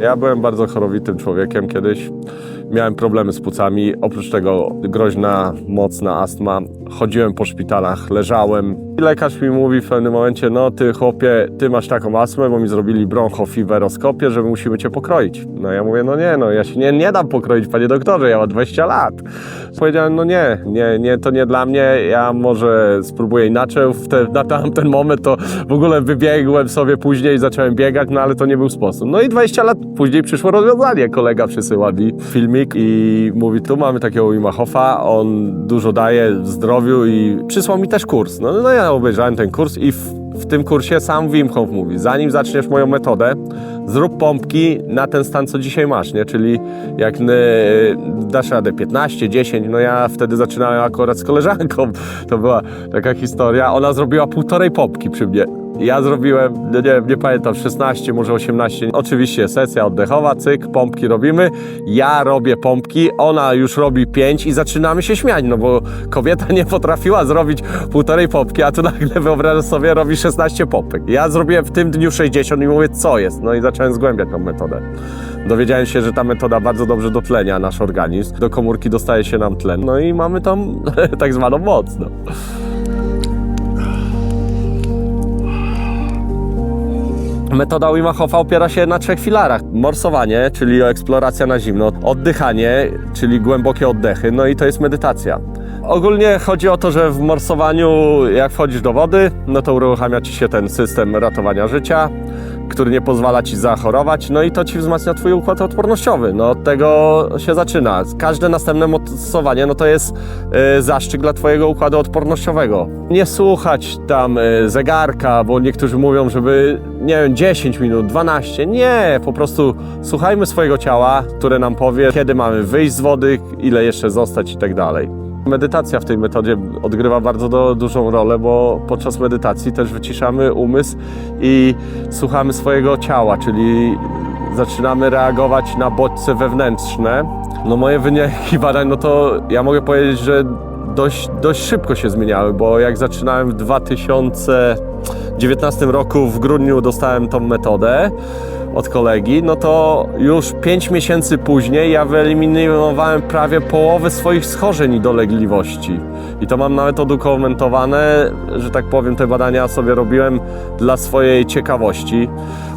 Ja byłem bardzo chorowitym człowiekiem kiedyś. Miałem problemy z płucami. Oprócz tego groźna, mocna astma. Chodziłem po szpitalach, leżałem. I lekarz mi mówi w pewnym momencie, no ty chłopie, ty masz taką astmę, bo mi zrobili bronchofiberoskopię, że musimy cię pokroić. No ja mówię, no nie, no ja się nie, nie dam pokroić, panie doktorze, ja mam 20 lat. Powiedziałem, no nie, nie, nie, to nie dla mnie, ja może spróbuję inaczej. W te, na tamten moment to w ogóle wybiegłem sobie później, zacząłem biegać, no ale to nie był sposób. No i 20 lat później przyszło rozwiązanie. Kolega przysyła mi filmik i mówi, tu mamy takiego Wima Hofa, on dużo daje w zdrowiu i przysłał mi też kurs. No, no ja obejrzałem ten kurs i w, w tym kursie sam Wim Hof mówi, zanim zaczniesz moją metodę, zrób pompki na ten stan, co dzisiaj masz, nie? Czyli jak y, dasz radę 15, 10, no ja wtedy zaczynałem akurat z koleżanką, to była taka historia, ona zrobiła półtorej pompki przy mnie. Ja zrobiłem, nie wiem, nie pamiętam, 16, może 18. Oczywiście sesja oddechowa, cyk, pompki robimy. Ja robię pompki, ona już robi 5 i zaczynamy się śmiać, no bo kobieta nie potrafiła zrobić półtorej pompki, a tu nagle wyobrażasz sobie, robi 16 pompek. Ja zrobiłem w tym dniu 60 i mówię, co jest? No i zacząłem zgłębiać tą metodę. Dowiedziałem się, że ta metoda bardzo dobrze dotlenia nasz organizm. Do komórki dostaje się nam tlen. No i mamy tą tak zwaną moc. No. Metoda Wima opiera się na trzech filarach. Morsowanie, czyli eksploracja na zimno, oddychanie, czyli głębokie oddechy, no i to jest medytacja. Ogólnie chodzi o to, że w morsowaniu, jak wchodzisz do wody, no to uruchamia ci się ten system ratowania życia, który nie pozwala ci zachorować, no i to ci wzmacnia twój układ odpornościowy. No od tego się zaczyna. Każde następne morsowanie, no to jest y, zaszczyt dla twojego układu odpornościowego. Nie słuchać tam y, zegarka, bo niektórzy mówią, żeby, nie wiem, 10 minut, 12. Nie, po prostu słuchajmy swojego ciała, które nam powie, kiedy mamy wyjść z wody, ile jeszcze zostać i tak dalej. Medytacja w tej metodzie odgrywa bardzo do, dużą rolę, bo podczas medytacji też wyciszamy umysł i słuchamy swojego ciała, czyli zaczynamy reagować na bodźce wewnętrzne. No moje wyniki badań, no to ja mogę powiedzieć, że dość, dość szybko się zmieniały, bo jak zaczynałem w 2019 roku w grudniu dostałem tą metodę od kolegi, no to już 5 miesięcy później ja wyeliminowałem prawie połowę swoich schorzeń i dolegliwości. I to mam nawet udokumentowane, że tak powiem, te badania sobie robiłem dla swojej ciekawości.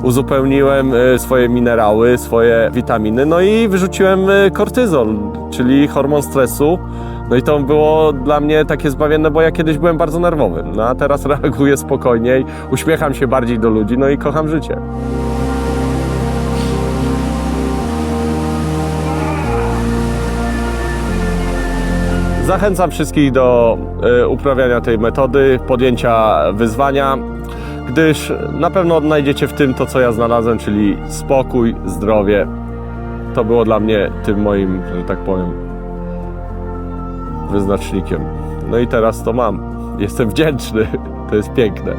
Uzupełniłem y, swoje minerały, swoje witaminy, no i wyrzuciłem y, kortyzol, czyli hormon stresu. No i to było dla mnie takie zbawienne, bo ja kiedyś byłem bardzo nerwowy, no a teraz reaguję spokojniej, uśmiecham się bardziej do ludzi, no i kocham życie. Zachęcam wszystkich do e, uprawiania tej metody, podjęcia wyzwania, gdyż na pewno odnajdziecie w tym to, co ja znalazłem, czyli spokój, zdrowie. To było dla mnie tym moim, że tak powiem, wyznacznikiem. No i teraz to mam. Jestem wdzięczny. To jest piękne.